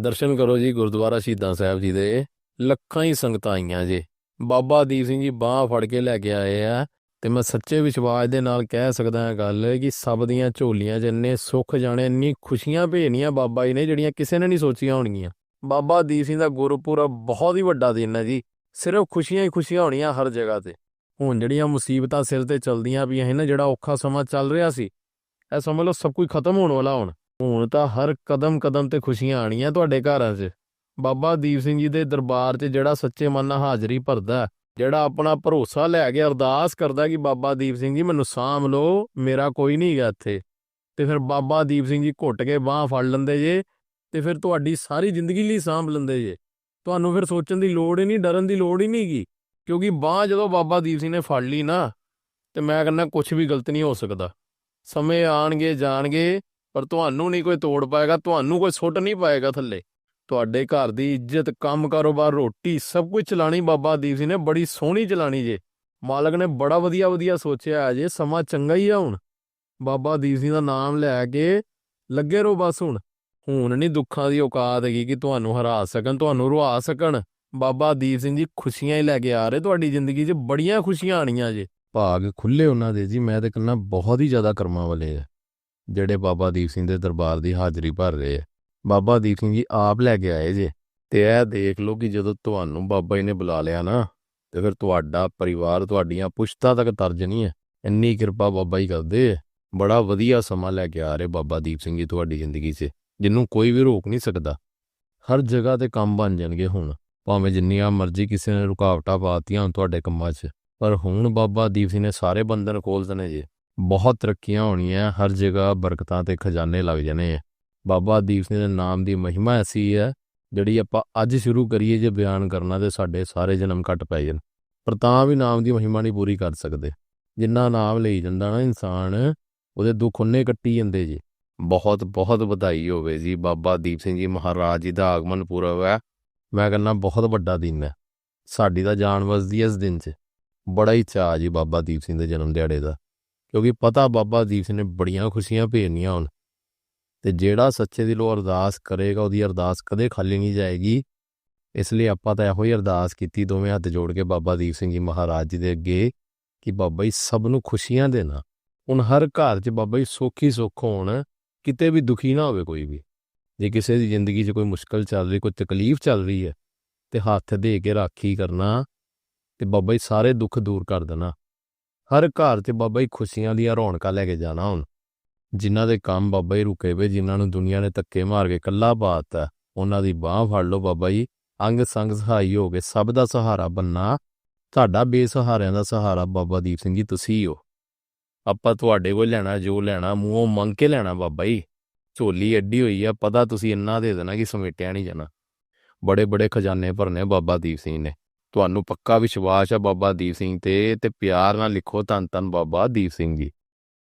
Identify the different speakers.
Speaker 1: ਦਰਸ਼ਨ ਕਰੋ ਜੀ ਗੁਰਦੁਆਰਾ ਸ਼ਹੀਦਾਂ ਸਾਹਿਬ ਜੀ ਦੇ। ਲੱਖਾਂ ਹੀ ਸੰਗਤਾਂ ਆਈਆਂ ਜੀ। ਬਾਬਾ ਦੀਪ ਸਿੰਘ ਜੀ ਬਾਹ ਫੜ ਕੇ ਲੈ ਕੇ ਆਏ ਆ ਤੇ ਮੈਂ ਸੱਚੇ ਵਿਸ਼ਵਾਸ ਦੇ ਨਾਲ ਕਹਿ ਸਕਦਾ ਹਾਂ ਗੱਲ ਕਿ ਸਭ ਦੀਆਂ ਝੋਲੀਆਂ 'ਚ ਇੰਨੇ ਸੁੱਖ ਜਾਣੇ, ਇੰਨੀ ਖੁਸ਼ੀਆਂ ਭੇਜਣੀਆਂ ਬਾਬਾ ਜੀ ਨੇ ਜਿਹੜੀਆਂ ਕਿਸੇ ਨੇ ਨਹੀਂ ਸੋਚੀਆਂ ਹੋਣਗੀਆਂ। ਬਾਬਾ ਦੀਪ ਸਿੰਘ ਦਾ ਗੁਰਪੁਰਬ ਬਹੁਤ ਹੀ ਵੱਡਾ ਦਿਨ ਹੈ ਜੀ। ਸਿਰਫ ਖੁਸ਼ੀਆਂ ਹੀ ਖੁਸ਼ੀਆਂ ਹੋਣੀਆਂ ਹਰ ਜਗ੍ਹਾ ਤੇ। ਹੁਣ ਜਿਹੜੀਆਂ ਮੁਸੀਬਤਾਂ ਸਿਰ ਤੇ ਚੱਲਦੀਆਂ ਪਈਆਂ ਹੈ ਨਾ, ਜਿਹੜਾ ਔਖਾ ਸਮਾਂ ਚੱਲ ਰਿਹਾ ਸੀ, ਇਹ ਸਮਝ ਲਓ ਸਭ ਕੁਝ ਖਤਮ ਹੋਣ ਵਾਲਾ ਹੁਣ। ਹੁਣ ਤਾਂ ਹਰ ਕਦਮ ਕਦਮ ਤੇ ਖੁਸ਼ੀਆਂ ਆਣੀਆਂ ਤੁਹਾਡੇ ਘਰਾਂ 'ਚ। ਬਾਬਾ ਦੀਪ ਸਿੰਘ ਜੀ ਦੇ ਦਰਬਾਰ 'ਚ ਜਿਹੜਾ ਸੱਚੇ ਮਨ ਨਾਲ ਹਾਜ਼ਰੀ ਭਰਦਾ ਜਿਹੜਾ ਆਪਣਾ ਭਰੋਸਾ ਲੈ ਕੇ ਅਰਦਾਸ ਕਰਦਾ ਕਿ ਬਾਬਾ ਦੀਪ ਸਿੰਘ ਜੀ ਮੈਨੂੰ ਸਾਂਭ ਲਓ, ਮੇਰਾ ਕੋਈ ਨਹੀਂ ਹੈਗਾ ਇੱਥੇ। ਤੇ ਫਿਰ ਬਾਬਾ ਦੀਪ ਸਿੰਘ ਜੀ ਘੁੱਟ ਕੇ ਬਾਹ ਫੜ ਲੈਂਦੇ ਜੇ, ਤੇ ਫਿਰ ਤੁਹਾਡੀ ਸਾਰੀ ਜ਼ਿੰਦਗੀ ਲਈ ਸਾਂਭ ਲੈਂਦੇ ਜੇ। ਤੁਹਾਨੂੰ ਫਿਰ ਸੋਚਣ ਦੀ ਲੋੜ ਹੀ ਨਹੀਂ, ਡਰਨ ਦੀ ਲੋੜ ਹੀ ਨਹੀਂ ਗੀ, ਕਿਉਂਕਿ ਬਾਹ ਜਦੋਂ ਬਾਬਾ ਦੀਪ ਸਿੰਘ ਨੇ ਫੜ ਲਈ ਨਾ, ਤੇ ਮੈਂ ਕਹਿੰਦਾ ਕੁਝ ਵੀ ਗਲਤ ਨਹੀਂ ਹੋ ਸਕਦਾ। ਸਮੇਂ ਆਣਗੇ ਜਾਣਗੇ ਪਰ ਤੁਹਾਨੂੰ ਨਹੀਂ ਕੋਈ ਤੋੜ ਪਾਏਗਾ, ਤੁਹਾਨੂੰ ਕੋਈ ਸੁੱਟ ਨਹੀਂ ਪਾਏਗਾ ਥੱਲੇ। ਤੁਹਾਡੇ ਘਰ ਦੀ ਇੱਜ਼ਤ, ਕੰਮ ਕਾਰੋਬਾਰ, ਰੋਟੀ, ਸਭ ਕੁਝ ਚਲਾਣੀ ਬਾਬਾ ਦੀਪ ਸਿੰਘ ਨੇ, ਬੜੀ ਸੋਹਣੀ ਚਲਾਣੀ ਜੇ। ਮਾਲਕ ਨੇ ਬੜਾ ਵਧੀਆ ਵਧੀਆ ਸੋਚਿਆ ਜੇ, ਸਮਾਂ ਚੰਗਾ ਹੀ ਆ ਹੁਣ। ਬਾਬਾ ਦੀਪ ਸਿੰਘ ਦਾ ਨਾਮ ਲੈ ਕੇ ਲੱਗੇ ਰਹੋ ਬਸ ਹੁਣ। ਹੁਣ ਨਹੀਂ ਦੁੱਖਾਂ ਦੀ ਔਕਾਤ ਹੈਗੀ ਕਿ ਤੁਹਾਨੂੰ ਹਰਾ ਸਕਣ, ਤੁਹਾਨੂੰ ਰੁਆ ਸਕਣ। ਬਾਬਾ ਦੀਪ ਸਿੰਘ ਜੀ ਖੁਸ਼ੀਆਂ ਹੀ ਲੈ ਕੇ ਆ ਰਹੇ, ਤੁਹਾਡੀ ਜ਼ਿੰਦਗੀ 'ਚ ਬੜੀਆਂ ਖੁਸ਼ੀਆਂ ਆਣੀਆਂ ਜੇ। ਭਾਗ ਖੁੱਲੇ ਉਹਨਾਂ ਦੇ ਜੀ, ਮੈਂ ਤਾਂ ਕਹਿੰਦਾ ਬਹੁਤ ਹੀ ਜ਼ਿਆਦਾ ਕਰਮਾਂ ਵਾਲੇ ਆ। ਜਿਹੜੇ ਬਾਬਾ ਦੀਪ ਸਿੰਘ ਦੇ ਦਰਬਾਰ ਦੀ ਹਾਜ਼ਰੀ ਭਰ ਰਹੇ ਆ। ਬਾਬਾ ਦੀਪ ਸਿੰਘ ਜੀ, ਆਪ ਲੈ ਕੇ ਆਏ ਜੇ ਤੇ ਇਹ ਦੇਖ ਲਓ ਕਿ ਜਦੋਂ ਤੁਹਾਨੂੰ ਬਾਬਾ ਜੀ ਨੇ ਬੁਲਾ ਲਿਆ ਨਾ, ਤੇ ਫਿਰ ਤੁਹਾਡਾ ਪਰਿਵਾਰ ਤੁਹਾਡੀਆਂ ਪੁਸ਼ਤਾਂ ਤੱਕ ਤਰਜ ਨਹੀਂ ਹੈ। ਇੰਨੀ ਕਿਰਪਾ ਬਾਬਾ ਜੀ ਕਰਦੇ ਆ। ਬੜਾ ਵਧੀਆ ਸਮਾਂ ਲੈ ਕੇ ਆ ਰਹੇ ਬਾਬਾ ਦੀਪ ਸਿੰਘ ਜੀ ਤੁਹਾਡੀ ਜ਼ਿੰਦਗੀ 'ਚ, ਜਿਹਨੂੰ ਕੋਈ ਵੀ ਰੋਕ ਨਹੀਂ ਸਕਦਾ। ਹਰ ਜਗ੍ਹਾ ਤੇ ਕੰਮ ਬਣ ਜਾਣਗੇ ਹੁਣ, ਭਾਵੇਂ ਜਿੰਨੀਆਂ ਮਰਜ਼ੀ ਕਿਸੇ ਨੇ ਰੁਕਾਵਟਾਂ ਪਾਤੀਆਂ ਹੁਣ ਤੁਹਾਡੇ ਕੰਮਾਂ 'ਚ, ਪਰ ਹੁਣ ਬਾਬਾ ਦੀਪ ਸਿੰਘ ਨੇ ਸਾਰੇ ਬੰਧਨ ਖੋਲ ਦਨੇ ਜੇ। ਬਹੁਤ ਤਰੱਕੀਆਂ ਹੋਣੀਆਂ, ਹਰ ਜਗ੍ਹਾ ਬਰਕਤਾਂ ਤੇ ਖਜ਼ਾਨੇ ਲੱਗ ਜਾਣੇ ਆ। ਬਾਬਾ ਦੀਪ ਸਿੰਘ ਦੇ ਨਾਮ ਦੀ ਮਹਿਮਾ ਐਸੀ ਹੈ, ਜਿਹੜੀ ਆਪਾਂ ਅੱਜ ਸ਼ੁਰੂ ਕਰੀਏ ਜੇ ਬਿਆਨ ਕਰਨਾ ਤੇ ਸਾਡੇ ਸਾਰੇ ਜਨਮ ਘਟ ਪੈ ਜਾਣ। ਪਰ ਤਾਂ ਵੀ ਨਾਮ ਦੀ ਮਹਿਮਾ ਨਹੀਂ ਪੂਰੀ ਕਰ ਸਕਦੇ। ਜਿੰਨਾ ਨਾਮ ਲਈ ਜਾਂਦਾ ਨਾ ਇਨਸਾਨ, ਉਹਦੇ ਦੁੱਖ ਉਹਨੇ ਕੱਟੀ ਜਾਂਦੇ ਜੀ। ਬਹੁਤ ਬਹੁਤ ਵਧਾਈ ਹੋਵੇ ਜੀ ਬਾਬਾ ਦੀਪ ਸਿੰਘ ਜੀ ਮਹਾਰਾਜ ਜੀ ਦਾ ਆਗਮਨ ਪੁਰਬ ਹੈ। ਮੈਂ ਕਹਿੰਦਾ ਬਹੁਤ ਵੱਡਾ ਦਿਨ ਹੈ। ਸਾਡੀ ਤਾਂ ਜਾਨ ਵਸਦੀ ਹੈ ਇਸ ਦਿਨ 'ਚ। ਬੜਾ ਹੀ ਚਾਅ ਜੀ ਬਾਬਾ ਦੀਪ ਸਿੰਘ ਦੇ ਜਨਮ ਦਿਹਾੜੇ ਦਾ। ਕਿਉਂਕਿ ਪਤਾ ਬਾਬਾ ਦੀਪ ਸਿੰਘ ਨੇ ਬੜੀਆਂ ਖੁਸ਼ੀਆਂ ਭੇਜਣੀਆਂ ਹੁਣ। ਤੇ ਜਿਹੜਾ ਸੱਚੇ ਦਿਲੋਂ ਅਰਦਾਸ ਕਰੇਗਾ, ਉਹਦੀ ਅਰਦਾਸ ਕਦੇ ਖਾਲੀ ਨਹੀਂ ਜਾਏਗੀ। ਇਸ ਲਈ ਆਪਾਂ ਤਾਂ ਇਹੋ ਹੀ ਅਰਦਾਸ ਕੀਤੀ, ਦੋਵੇਂ ਹੱਥ ਜੋੜ ਕੇ ਬਾਬਾ ਦੀਪ ਸਿੰਘ ਜੀ ਮਹਾਰਾਜ ਜੀ ਦੇ ਅੱਗੇ ਕਿ ਬਾਬਾ ਜੀ ਸਭ ਨੂੰ ਖੁਸ਼ੀਆਂ ਦੇਣਾ। ਹੁਣ ਹਰ ਘਰ 'ਚ ਬਾਬਾ ਜੀ ਸੌਖੀ ਸੁੱਖ ਹੋਣ, ਕਿਤੇ ਵੀ ਦੁਖੀ ਨਾ ਹੋਵੇ ਕੋਈ ਵੀ। ਜੇ ਕਿਸੇ ਦੀ ਜ਼ਿੰਦਗੀ 'ਚ ਕੋਈ ਮੁਸ਼ਕਲ ਚੱਲ ਰਹੀ, ਕੋਈ ਤਕਲੀਫ ਚੱਲ ਰਹੀ ਹੈ, ਤੇ ਹੱਥ ਦੇ ਕੇ ਰਾਖੀ ਕਰਨਾ, ਤੇ ਬਾਬਾ ਜੀ ਸਾਰੇ ਦੁੱਖ ਦੂਰ ਕਰ ਦੇਣਾ। ਹਰ ਘਰ 'ਚ ਬਾਬਾ ਜੀ ਖੁਸ਼ੀਆਂ ਦੀਆਂ ਰੌਣਕਾਂ ਲੈ ਕੇ ਜਾਣਾ ਹੁਣ। ਜਿਨ੍ਹਾਂ ਦੇ ਕੰਮ ਬਾਬਾ ਜੀ ਰੁਕੇ ਵੇ, ਜਿਨ੍ਹਾਂ ਨੂੰ ਦੁਨੀਆ ਨੇ ਧੱਕੇ ਮਾਰ ਕੇ ਕੱਲਾ ਪਾਤਾ ਉਹਨਾਂ ਦੀ ਬਾਹ ਫੜ ਲਓ ਬਾਬਾ ਜੀ। ਅੰਗ ਸੰਗ ਸਹਾਈ ਹੋ ਕੇ ਸਭ ਦਾ ਸਹਾਰਾ ਬੰਨਾ। ਤੁਹਾਡਾ ਬੇਸਹਾਰਿਆਂ ਦਾ ਸਹਾਰਾ ਬਾਬਾ ਦੀਪ ਸਿੰਘ ਜੀ, ਤੁਸੀਂ ਹੋ। ਆਪਾਂ ਤੁਹਾਡੇ ਕੋਲ ਲੈਣਾ, ਜੋ ਲੈਣਾ, ਮੂੰਹੋਂ ਮੰਗ ਕੇ ਲੈਣਾ ਬਾਬਾ ਜੀ। ਝੋਲੀ ਐਡੀ ਹੋਈ ਆ, ਪਤਾ ਤੁਸੀਂ ਇੰਨਾ ਦੇ ਦੇਣਾ ਕਿ ਸਮੇਟਿਆ ਨਹੀਂ ਜਾਣਾ। ਬੜੇ ਬੜੇ ਖਜ਼ਾਨੇ ਭਰਨੇ ਬਾਬਾ ਦੀਪ ਸਿੰਘ ਨੇ। ਤੁਹਾਨੂੰ ਪੱਕਾ ਵਿਸ਼ਵਾਸ ਆ ਬਾਬਾ ਦੀਪ ਸਿੰਘ ਤੇ ਤੇ ਪਿਆਰ ਨਾਲ ਲਿਖੋ ਧੰਨ ਧੰਨ ਬਾਬਾ ਦੀਪ ਸਿੰਘ ਜੀ।